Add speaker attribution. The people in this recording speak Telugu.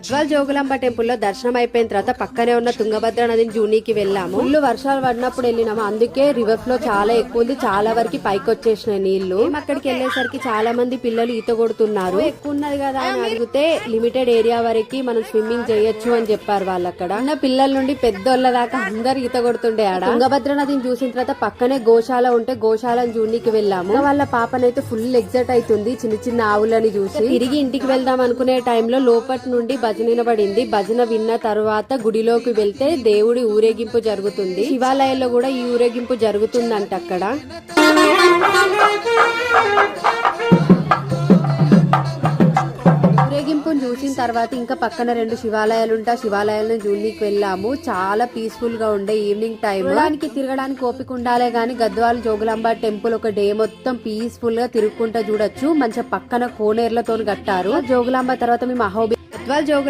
Speaker 1: అద్వాల్ జోగులాంబ టెంపుల్లో దర్శనం అయిపోయిన తర్వాత పక్కనే ఉన్న తుంగభద్ర నదిని జూనీకి వెళ్ళాము. ఫుల్ వర్షాలు పడినప్పుడు వెళ్ళినాము. అందుకే రివర్ ఫ్లో చాలా ఎక్కువ ఉంది. చాలా వరకు పైకి వచ్చేసినాయి నీళ్ళు. అక్కడికి వెళ్ళేసరికి చాలా మంది పిల్లలు ఈత కొడుతున్నారు. ఎక్కువ ఉన్నది కదా అని అడిగితే లిమిటెడ్ ఏరియా వరకు మనం స్విమ్మింగ్ చేయొచ్చు అని చెప్పారు వాళ్ళు అక్కడ ఉన్న పిల్లల నుండి పెద్దోళ్ళ దాకా అందరు ఈత కొడుతుండే ఆడ. తుంగభద్ర నదిని చూసిన తర్వాత పక్కనే గోశాల ఉంటే గోశాలను జూనికి వెళ్ళాము. వాళ్ళ పాపనైతే ఫుల్ ఎగ్జైట్ అవుతుంది. చిన్న చిన్న ఆవులని చూసి. తిరిగి ఇంటికి వెళ్దాం అనుకునే టైంలో లోపటి నుండి భజన వినబడింది. భజన విన్న తర్వాత గుడిలోకి వెళ్తే దేవుడి ఊరేగింపు జరుగుతుంది. శివాలయంలో కూడా ఈ ఊరేగింపు జరుగుతుందంట అక్కడ. ఊరేగింపును చూసిన తర్వాత ఇంకా పక్కన రెండు శివాలయాలు ఉంటా శివాలయాలను జూనికి వెళ్ళాము. చాలా పీస్ఫుల్గా ఉండే ఈవినింగ్ టైం దానికి తిరగడానికి ఓపిక ఉండాలే గాని గద్వాల జోగులాంబ టెంపుల్ ఒక డే మొత్తం పీస్ఫుల్గా తిరుగుకుంటా చూడొచ్చు. మంచిగా పక్కన కోనేర్లతో కట్టారు. జోగులాంబ తర్వాత మేము అహోబి గద్వాల జోగుల